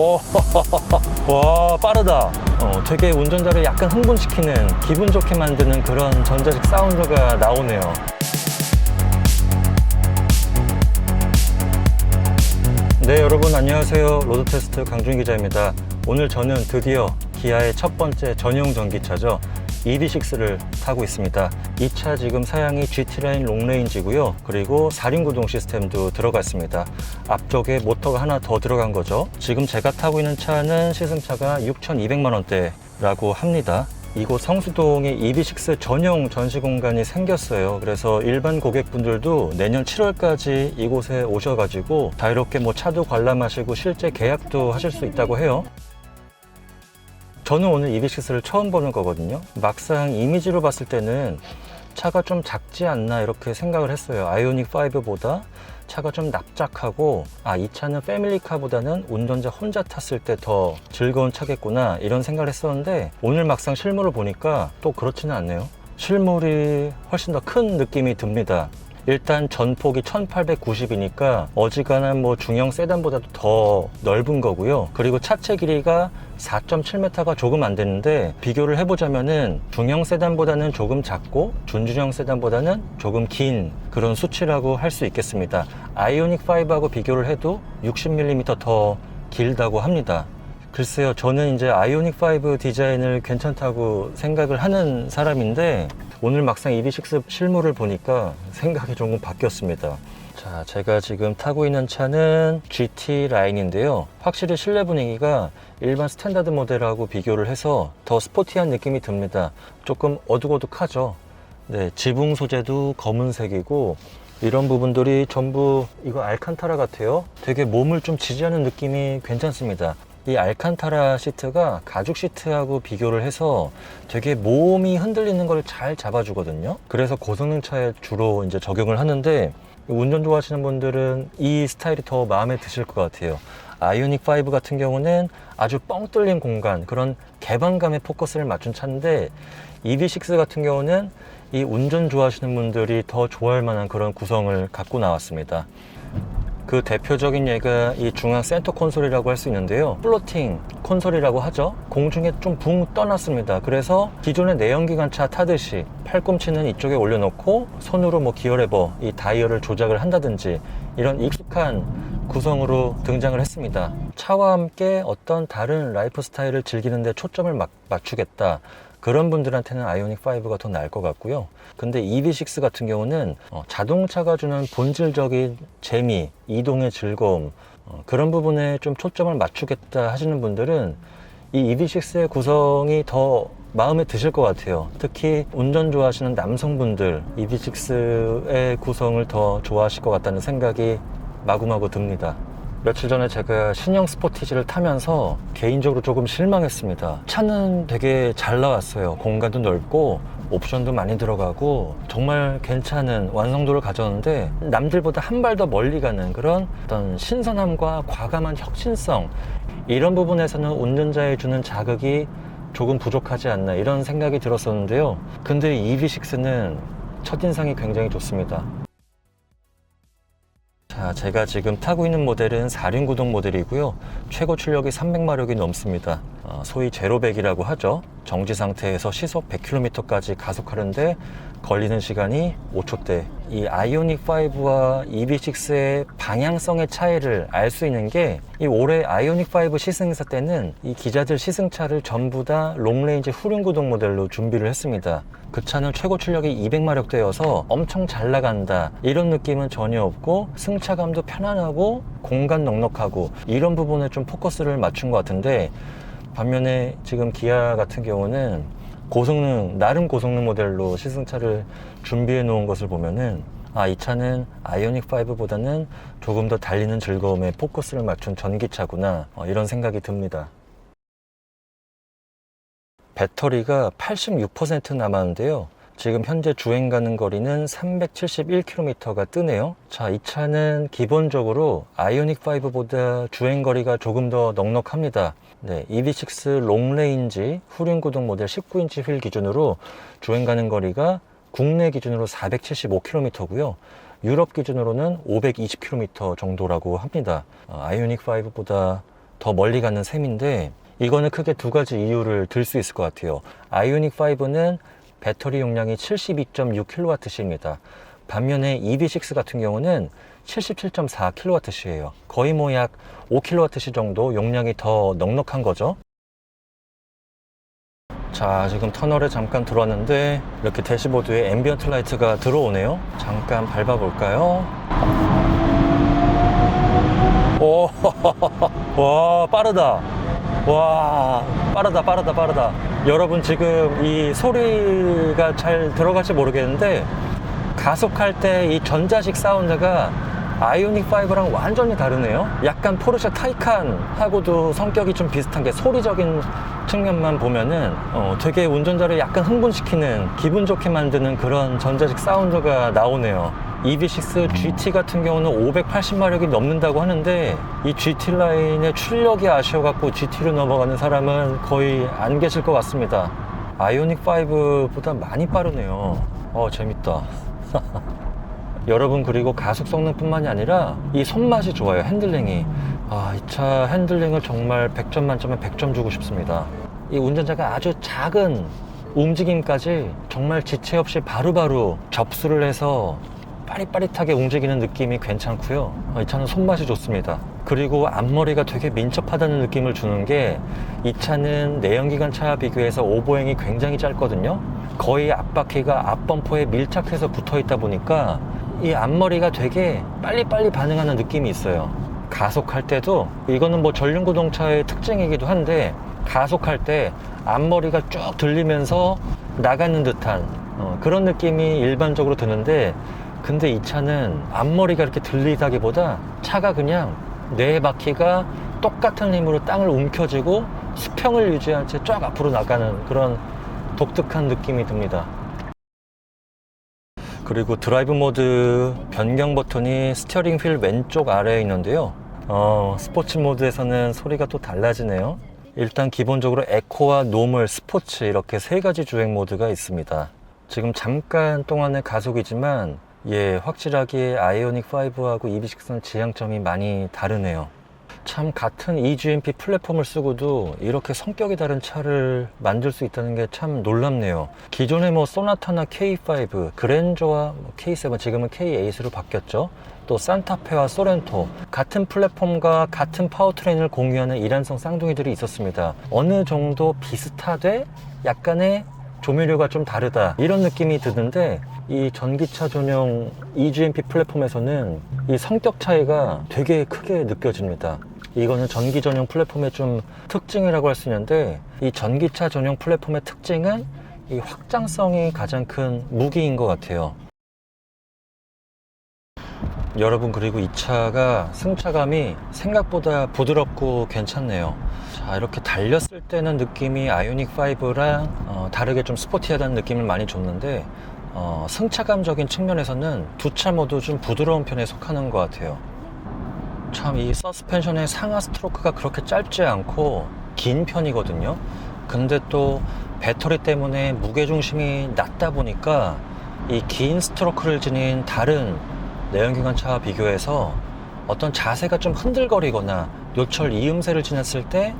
오, 와 빠르다. 어, 되게 운전자를 약간 흥분시키는 기분 좋게 만드는 그런 전자식 사운드가 나오네요. 네 여러분 안녕하세요 로드 테스트 강준 기자입니다 오늘 저는 드디어 기아의 첫 번째 전용 전기차죠 EV6를 타고 있습니다. 이 차 지금 사양이 GT라인 롱레인지고요. 그리고 4륜 구동 시스템도 들어갔습니다. 앞쪽에 모터가 하나 더 들어간 거죠. 지금 제가 타고 있는 차는 시승차가 6,200만 원대라고 합니다. 이곳 성수동에 EV6 전용 전시 공간이 생겼어요. 그래서 일반 고객분들도 내년 7월까지 이곳에 오셔가지고 자유롭게 뭐 차도 관람하시고 실제 계약도 하실 수 있다고 해요. 저는 오늘 EV6를 처음 보는 거거든요. 막상 이미지로 봤을 때는 차가 좀 작지 않나 이렇게 생각을 했어요. 아이오닉 5보다 차가 좀 납작하고 아 이 차는 패밀리카보다는 운전자 혼자 탔을 때 더 즐거운 차겠구나 이런 생각을 했었는데 오늘 막상 실물을 보니까 또 그렇지는 않네요. 실물이 훨씬 더 큰 느낌이 듭니다. 일단 전폭이 1890이니까 어지간한 뭐 중형 세단보다도 더 넓은 거고요. 그리고 차체 길이가 4.7m가 조금 안 되는데 비교를 해보자면은 중형 세단보다는 조금 작고 준중형 세단보다는 조금 긴 그런 수치라고 할 수 있겠습니다. 아이오닉 5하고 비교를 해도 60mm 더 길다고 합니다. 글쎄요, 저는 이제 아이오닉 5 디자인을 괜찮다고 생각을 하는 사람인데 오늘 막상 EV6 실물을 보니까 생각이 조금 바뀌었습니다. 자, 제가 지금 타고 있는 차는 GT 라인인데요. 확실히 실내 분위기가 일반 스탠다드 모델하고 비교를 해서 더 스포티한 느낌이 듭니다. 조금 어둑어둑하죠. 네, 지붕 소재도 검은색이고 이런 부분들이 전부 이거 알칸타라 같아요. 되게 몸을 좀 지지하는 느낌이 괜찮습니다. 이 알칸타라 시트가 가죽 시트하고 비교를 해서 되게 몸이 흔들리는 걸 잘 잡아주거든요. 그래서 고성능 차에 주로 이제 적용을 하는데 운전 좋아하시는 분들은 이 스타일이 더 마음에 드실 것 같아요. 아이오닉 5 같은 경우는 아주 뻥 뚫린 공간, 그런 개방감에 포커스를 맞춘 차인데 EV6 같은 경우는 이 운전 좋아하시는 분들이 더 좋아할 만한 그런 구성을 갖고 나왔습니다. 그 대표적인 예가 이 중앙 센터 콘솔이라고 할 수 있는데요. 플로팅 콘솔이라고 하죠. 공중에 좀 붕 떠났습니다. 그래서 기존의 내연기관차 타듯이 팔꿈치는 이쪽에 올려놓고 손으로 뭐 기어 레버, 이 다이얼을 조작을 한다든지 이런 익숙한 구성으로 등장을 했습니다. 차와 함께 어떤 다른 라이프 스타일을 즐기는데 초점을 막- 맞추겠다. 그런 분들한테는 아이오닉 5가 더 나을 것 같고요. 근데 EV6 같은 경우는 어, 자동차가 주는 본질적인 재미, 이동의 즐거움 어, 그런 부분에 좀 초점을 맞추겠다 하시는 분들은 이 EV6의 구성이 더 마음에 드실 것 같아요. 특히 운전 좋아하시는 남성분들 EV6의 구성을 더 좋아하실 것 같다는 생각이 마구마구 듭니다. 며칠 전에 제가 신형 스포티지를 타면서 개인적으로 조금 실망했습니다. 차는 되게 잘 나왔어요. 공간도 넓고 옵션도 많이 들어가고 정말 괜찮은 완성도를 가졌는데 남들보다 한 발 더 멀리 가는 그런 어떤 신선함과 과감한 혁신성 이런 부분에서는 운전자에 주는 자극이 조금 부족하지 않나 이런 생각이 들었었는데요. 근데 EV6는 첫인상이 굉장히 좋습니다. 자, 제가 지금 타고 있는 모델은 4륜 구동 모델이고요. 최고 출력이 300마력이 넘습니다. 어, 소위 제로백이라고 하죠. 정지 상태에서 시속 100km까지 가속하는데 걸리는 시간이 5초대. 이 아이오닉 5와 EV6의 방향성의 차이를 알 수 있는 게 이 올해 아이오닉 5 시승사 때는 이 기자들 시승차를 전부 다 롱레인지 후륜 구동 모델로 준비를 했습니다. 그 차는 최고 출력이 200마력대여서 엄청 잘 나간다 이런 느낌은 전혀 없고 승차감도 편안하고 공간 넉넉하고 이런 부분에 좀 포커스를 맞춘 것 같은데 반면에 지금 기아 같은 경우는 고성능 나름 고성능 모델로 시승차를 준비해 놓은 것을 보면은 아, 이 차는 아이오닉 5보다는 조금 더 달리는 즐거움에 포커스를 맞춘 전기차구나 어, 이런 생각이 듭니다. 배터리가 86% 남았는데요. 지금 현재 주행 가는 거리는 371km가 뜨네요. 자, 이 차는 기본적으로 아이오닉 5보다 주행 거리가 조금 더 넉넉합니다. 네, EV6 롱레인지 후륜 구동 모델 19인치 휠 기준으로 주행 가는 거리가 국내 기준으로 475km고요. 유럽 기준으로는 520km 정도라고 합니다. 어, 아이오닉 5보다 더 멀리 가는 셈인데 이거는 크게 두 가지 이유를 들 수 있을 것 같아요. 아이오닉 5는 배터리 용량이 72.6kWh입니다. 반면에 EV6 같은 경우는 77.4kWh예요. 거의 뭐 약 5kWh 정도 용량이 더 넉넉한 거죠. 자, 지금 터널에 잠깐 들어왔는데 이렇게 대시보드에 앰비언트 라이트가 들어오네요. 잠깐 밟아 볼까요? 오, 와, 빠르다. 와, 빠르다, 빠르다, 빠르다. 여러분 지금 이 소리가 잘 들어갈지 모르겠는데 가속할 때 이 전자식 사운드가 아이오닉 5랑 완전히 다르네요. 약간 포르쉐 타이칸하고도 성격이 좀 비슷한 게 소리적인 측면만 보면은 어, 되게 운전자를 약간 흥분시키는 기분 좋게 만드는 그런 전자식 사운드가 나오네요. EV6 GT 같은 경우는 580마력이 넘는다고 하는데 이 GT 라인의 출력이 아쉬워갖고 GT로 넘어가는 사람은 거의 안 계실 것 같습니다. 아이오닉 5보다 많이 빠르네요. 어 재밌다. 여러분 그리고 가속 성능뿐만이 아니라 이 손맛이 좋아요 핸들링이. 아 이 차 핸들링을 정말 100점 만점에 100점 주고 싶습니다. 이 운전자가 아주 작은 움직임까지 정말 지체 없이 바로바로 접수를 해서 빠릿빠릿하게 움직이는 느낌이 괜찮고요. 아, 이 차는 손맛이 좋습니다. 그리고 앞머리가 되게 민첩하다는 느낌을 주는 게 이 차는 내연기관 차와 비교해서 오보행이 굉장히 짧거든요 거의 앞바퀴가 앞범퍼에 밀착해서 붙어 있다 보니까 이 앞머리가 되게 빨리빨리 반응하는 느낌이 있어요. 가속할 때도 이거는 뭐 전륜구동차의 특징이기도 한데 가속할 때 앞머리가 쭉 들리면서 나가는 듯한 어, 그런 느낌이 일반적으로 드는데 근데 이 차는 앞머리가 이렇게 들리다기보다 차가 그냥 네 바퀴가 똑같은 힘으로 땅을 움켜쥐고 수평을 유지한 채 쫙 앞으로 나가는 그런 독특한 느낌이 듭니다. 그리고 드라이브 모드 변경 버튼이 스티어링 휠 왼쪽 아래에 있는데요. 어, 스포츠 모드에서는 소리가 또 달라지네요. 일단 기본적으로 에코와 노멀, 스포츠 이렇게 세 가지 주행 모드가 있습니다. 지금 잠깐 동안의 가속이지만 예, 확실하게 아이오닉 5하고 EV6는 지향점이 많이 다르네요. 참 같은 eGMP 플랫폼을 쓰고도 이렇게 성격이 다른 차를 만들 수 있다는 게 참 놀랍네요. 기존에 뭐 소나타나 K5, 그랜저와 뭐 K7, 지금은 K8으로 바뀌었죠. 또 산타페와 소렌토 같은 플랫폼과 같은 파워트레인을 공유하는 이란성 쌍둥이들이 있었습니다. 어느 정도 비슷하되 약간의 조미료가 좀 다르다 이런 느낌이 드는데 이 전기차 전용 eGMP 플랫폼에서는 이 성격 차이가 되게 크게 느껴집니다. 이거는 전기 전용 플랫폼의 좀 특징이라고 할 수 있는데 이 전기차 전용 플랫폼의 특징은 이 확장성이 가장 큰 무기인 것 같아요. 여러분 그리고 이 차가 승차감이 생각보다 부드럽고 괜찮네요. 자 이렇게 달렸을 때는 느낌이 아이오닉 5랑 어, 다르게 좀 스포티하다는 느낌을 많이 줬는데 어, 승차감적인 측면에서는 두 차 모두 좀 부드러운 편에 속하는 것 같아요. 참 이 서스펜션의 상하 스트로크가 그렇게 짧지 않고 긴 편이거든요. 근데 또 배터리 때문에 무게중심이 낮다 보니까 이 긴 스트로크를 지닌 다른 내연기관 차와 비교해서 어떤 자세가 좀 흔들거리거나 요철 이음새를 지났을 때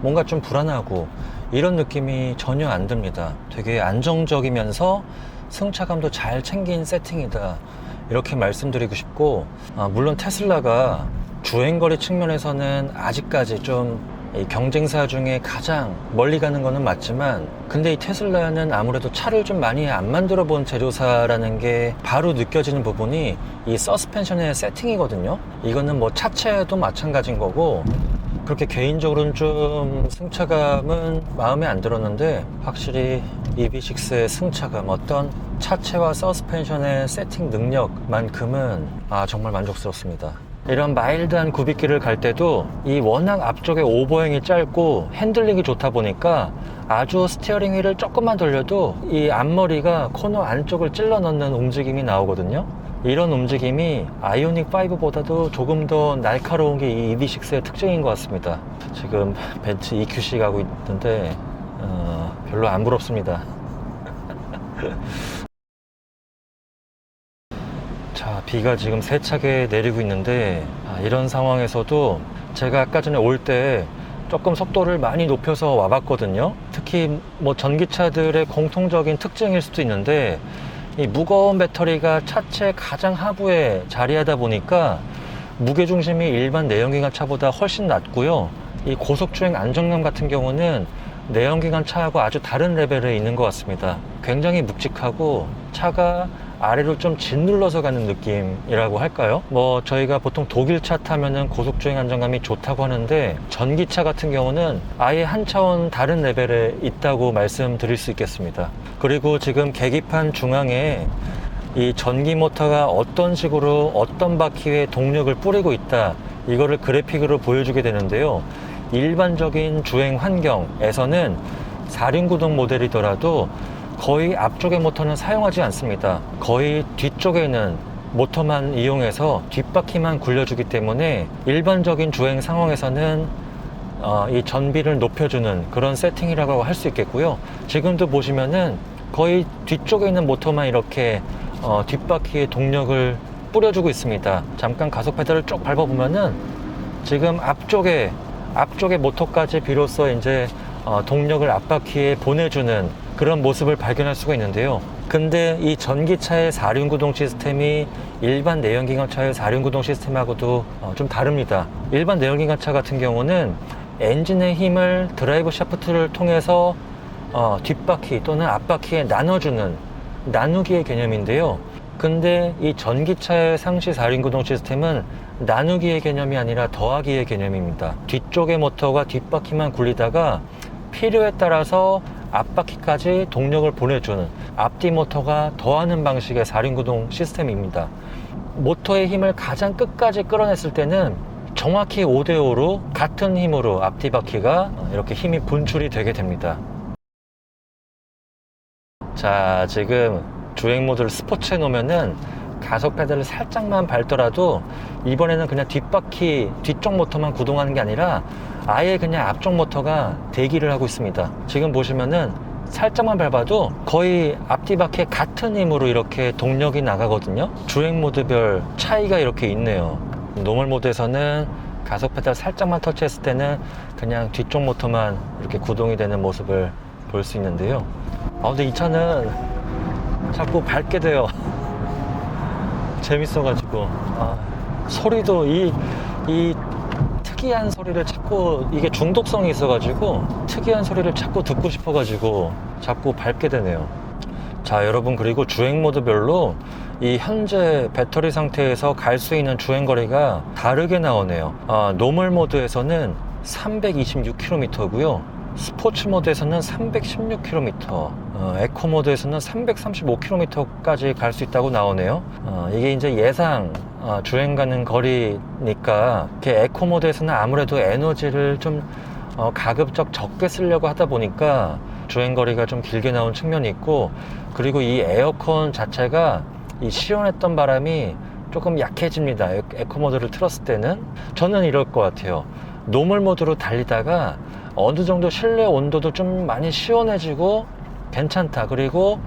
뭔가 좀 불안하고 이런 느낌이 전혀 안 듭니다. 되게 안정적이면서 승차감도 잘 챙긴 세팅이다. 이렇게 말씀드리고 싶고, 아, 물론 테슬라가 주행거리 측면에서는 아직까지 좀이 경쟁사 중에 가장 멀리 가는 거는 맞지만 근데 이 테슬라는 아무래도 차를 좀 많이 안 만들어 본 제조사라는 게 바로 느껴지는 부분이 이 서스펜션의 세팅이거든요. 이거는 뭐 차체도 마찬가지인 거고 그렇게 개인적으로는 좀 승차감은 마음에 안 들었는데 확실히 EV6의 승차감 어떤 차체와 서스펜션의 세팅 능력만큼은 아 정말 만족스럽습니다 이런 마일드한 굽이길을 갈 때도 이 워낙 앞쪽에 오버행이 짧고 핸들링이 좋다 보니까 아주 스티어링 휠을 조금만 돌려도 이 앞머리가 코너 안쪽을 찔러 넣는 움직임이 나오거든요. 이런 움직임이 아이오닉 5보다도 조금 더 날카로운 게 이 EV6의 특징인 것 같습니다. 지금 벤츠 EQC 가고 있는데 어, 별로 안 부럽습니다. 비가 지금 세차게 내리고 있는데 아, 이런 상황에서도 제가 아까 전에 올 때 조금 속도를 많이 높여서 와봤거든요. 특히 뭐 전기차들의 공통적인 특징일 수도 있는데 이 무거운 배터리가 차체 가장 하부에 자리하다 보니까 무게 중심이 일반 내연기관 차보다 훨씬 낮고요. 이 고속주행 안정감 같은 경우는 내연기관 차하고 아주 다른 레벨에 있는 것 같습니다. 굉장히 묵직하고 차가 아래로 좀 짓눌러서 가는 느낌이라고 할까요? 뭐 저희가 보통 독일 차 타면은 고속주행 안정감이 좋다고 하는데 전기차 같은 경우는 아예 한 차원 다른 레벨에 있다고 말씀드릴 수 있겠습니다. 그리고 지금 계기판 중앙에 이 전기 모터가 어떤 식으로 어떤 바퀴에 동력을 뿌리고 있다 이거를 그래픽으로 보여주게 되는데요 일반적인 주행 환경에서는 4륜 구동 모델이더라도 거의 앞쪽의 모터는 사용하지 않습니다 거의 뒤쪽에 있는 모터만 이용해서 뒷바퀴만 굴려주기 때문에 일반적인 주행 상황에서는 어, 이 전비를 높여주는 그런 세팅이라고 할 수 있겠고요. 지금도 보시면은 거의 뒤쪽에 있는 모터만 이렇게 어, 뒷바퀴에 동력을 뿌려주고 있습니다. 잠깐 가속 페달을 쭉 밟아보면은 지금 앞쪽에 앞쪽의 모터까지 비로소 이제 어, 동력을 앞바퀴에 보내주는 그런 모습을 발견할 수가 있는데요. 근데 이 전기차의 4륜 구동 시스템이 일반 내연기관차의 4륜 구동 시스템하고도 어, 좀 다릅니다. 일반 내연기관차 같은 경우는 엔진의 힘을 드라이브 샤프트를 통해서 어, 뒷바퀴 또는 앞바퀴에 나눠주는 나누기의 개념인데요. 근데 이 전기차의 상시 4륜 구동 시스템은 나누기의 개념이 아니라 더하기의 개념입니다. 뒤쪽의 모터가 뒷바퀴만 굴리다가 필요에 따라서 앞바퀴까지 동력을 보내주는 앞뒤 모터가 더하는 방식의 4륜 구동 시스템입니다. 모터의 힘을 가장 끝까지 끌어냈을 때는 정확히 5대5로 같은 힘으로 앞뒤 바퀴가 이렇게 힘이 분출이 되게 됩니다. 자, 지금 주행 모드를 스포츠에 놓으면은 가속 페달을 살짝만 밟더라도 이번에는 그냥 뒷바퀴 뒤쪽 모터만 구동하는 게 아니라 아예 그냥 앞쪽 모터가 대기를 하고 있습니다. 지금 보시면은 살짝만 밟아도 거의 앞뒤 바퀴 같은 힘으로 이렇게 동력이 나가거든요. 주행 모드별 차이가 이렇게 있네요. 노멀 모드에서는 가속 페달 살짝만 터치했을 때는 그냥 뒤쪽 모터만 이렇게 구동이 되는 모습을 볼 수 있는데요. 아, 근데 이 차는 자꾸 밟게 돼요. 재밌어가지고. 아, 소리도 이, 이 특이한 소리를 자꾸, 이게 중독성이 있어가지고, 특이한 소리를 자꾸 듣고 싶어가지고, 자꾸 밟게 되네요. 자, 여러분, 그리고 주행 모드별로 이 현재 배터리 상태에서 갈 수 있는 주행 거리가 다르게 나오네요. 아, 노멀 모드에서는 326km고요. 스포츠 모드에서는 316km, 어, 에코 모드에서는 335km까지 갈 수 있다고 나오네요. 어, 이게 이제 예상 어, 주행 가는 거리니까 이렇게 에코 모드에서는 아무래도 에너지를 좀 어, 가급적 적게 쓰려고 하다 보니까 주행 거리가 좀 길게 나온 측면이 있고 그리고 이 에어컨 자체가 이 시원했던 바람이 조금 약해집니다. 에- 에코 모드를 틀었을 때는 저는 이럴 것 같아요. 노멀 모드로 달리다가 어느 정도 실내 온도도 좀 많이 시원해지고 괜찮다. 그리고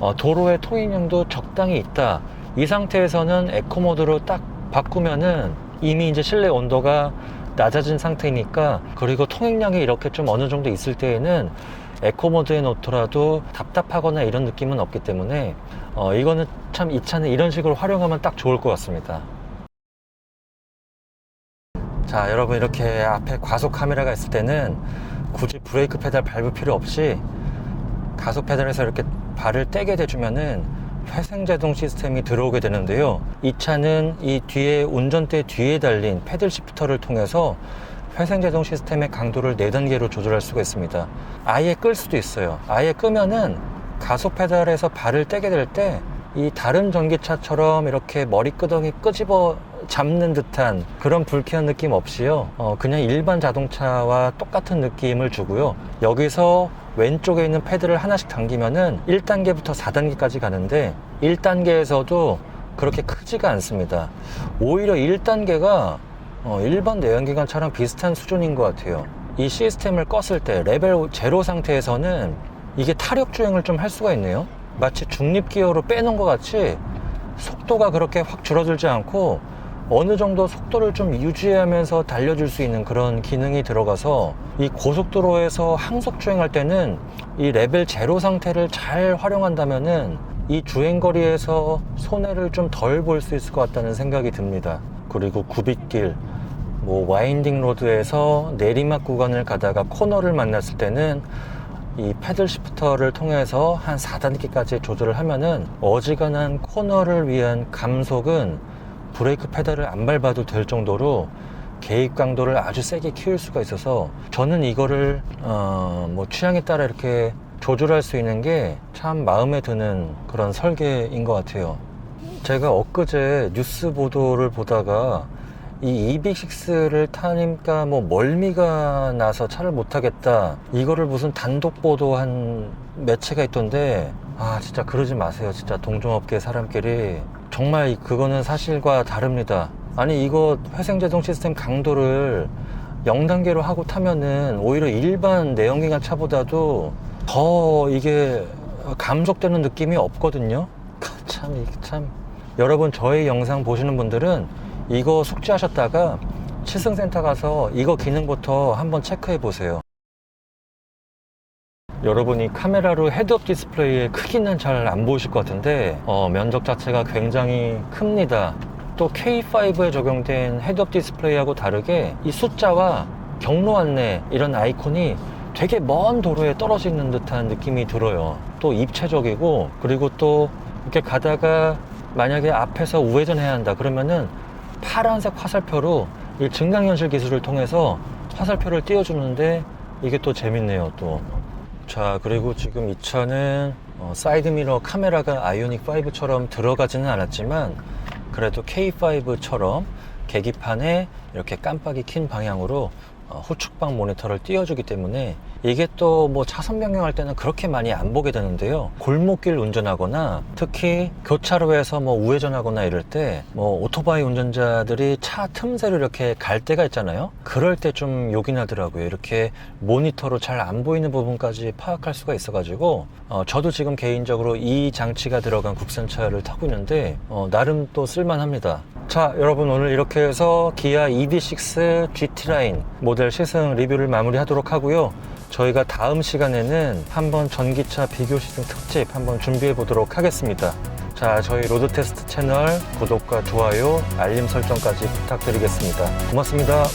어, 도로의 통행량도 적당히 있다. 이 상태에서는 에코 모드로 딱 바꾸면은 이미 이제 실내 온도가 낮아진 상태니까 그리고 통행량이 이렇게 좀 어느 정도 있을 때에는 에코 모드에 놓더라도 답답하거나 이런 느낌은 없기 때문에 어, 이거는 참 이 차는 이런 식으로 활용하면 딱 좋을 것 같습니다. 자, 여러분 이렇게 앞에 과속 카메라가 있을 때는 굳이 브레이크 페달 밟을 필요 없이 가속 페달에서 이렇게 발을 떼게 돼주면은 회생 제동 시스템이 들어오게 되는데요. 이 차는 이 뒤에 운전대 뒤에 달린 패들 시프터를 통해서 회생 제동 시스템의 강도를 4단계로 조절할 수가 있습니다. 아예 끌 수도 있어요. 아예 끄면은 가속 페달에서 발을 떼게 될 때 이 다른 전기차처럼 이렇게 머리끄덩이 끄집어 잡는 듯한 그런 불쾌한 느낌 없이요. 어, 그냥 일반 자동차와 똑같은 느낌을 주고요. 여기서 왼쪽에 있는 패드를 하나씩 당기면은 1단계부터 4단계까지 가는데 1단계에서도 그렇게 크지가 않습니다. 오히려 1단계가 어, 일반 내연기관 차랑 비슷한 수준인 것 같아요. 이 시스템을 껐을 때 레벨 제로 상태에서는 이게 타력 주행을 좀 할 수가 있네요. 마치 중립 기어로 빼놓은 것 같이 속도가 그렇게 확 줄어들지 않고 어느 정도 속도를 좀 유지하면서 달려줄 수 있는 그런 기능이 들어가서 이 고속도로에서 항속 주행할 때는 이 레벨 제로 상태를 잘 활용한다면은 이 주행거리에서 손해를 좀 덜 볼 수 있을 것 같다는 생각이 듭니다. 그리고 굽이길, 뭐 와인딩 로드에서 내리막 구간을 가다가 코너를 만났을 때는 이 패들 시프터를 통해서 한 4단계까지 조절을 하면은 어지간한 코너를 위한 감속은 브레이크 페달을 안 밟아도 될 정도로 개입 강도를 아주 세게 키울 수가 있어서 저는 이거를 어 뭐 취향에 따라 이렇게 조절할 수 있는 게 참 마음에 드는 그런 설계인 것 같아요. 제가 엊그제 뉴스 보도를 보다가 이 EV6를 타니까 뭐 멀미가 나서 차를 못 타겠다. 이거를 무슨 단독 보도한 매체가 있던데 아 진짜 그러지 마세요. 진짜 동종업계 사람끼리 정말 그거는 사실과 다릅니다. 아니 이거 회생제동 시스템 강도를 0단계로 하고 타면은 오히려 일반 내연기관 차보다도 더 이게 감속되는 느낌이 없거든요. 참, 참. 여러분, 저희 영상 보시는 분들은 이거 숙지하셨다가 칠승센터 가서 이거 기능부터 한번 체크해 보세요. 여러분이 카메라로 헤드업 디스플레이의 크기는 잘 안 보이실 것 같은데 어, 면적 자체가 굉장히 큽니다. 또 K5에 적용된 헤드업 디스플레이하고 다르게 이 숫자와 경로 안내 이런 아이콘이 되게 먼 도로에 떨어져 있는 듯한 느낌이 들어요. 또 입체적이고 그리고 또 이렇게 가다가 만약에 앞에서 우회전해야 한다 그러면은 파란색 화살표로 이 증강현실 기술을 통해서 화살표를 띄워주는데 이게 또 재밌네요 또. 자 그리고 지금 이 차는 어, 사이드미러 카메라가 아이오닉 5처럼 들어가지는 않았지만 그래도 K5처럼 계기판에 이렇게 깜빡이 킨 방향으로 어, 후측방 모니터를 띄워주기 때문에 이게 또 뭐 차선 변경할 때는 그렇게 많이 안 보게 되는데요. 골목길 운전하거나 특히 교차로에서 뭐 우회전하거나 이럴 때 뭐 오토바이 운전자들이 차 틈새로 이렇게 갈 때가 있잖아요. 그럴 때 좀 욕이 나더라고요. 이렇게 모니터로 잘 안 보이는 부분까지 파악할 수가 있어가지고 어, 저도 지금 개인적으로 이 장치가 들어간 국산차를 타고 있는데 어, 나름 또 쓸만합니다. 자 여러분 오늘 이렇게 해서 기아 EV6 GT 라인 모델 시승 리뷰를 마무리하도록 하고요. 저희가 다음 시간에는 한번 전기차 비교 시승 특집 한번 준비해 보도록 하겠습니다. 자, 저희 로드 테스트 채널 구독과 좋아요, 알림 설정까지 부탁드리겠습니다. 고맙습니다.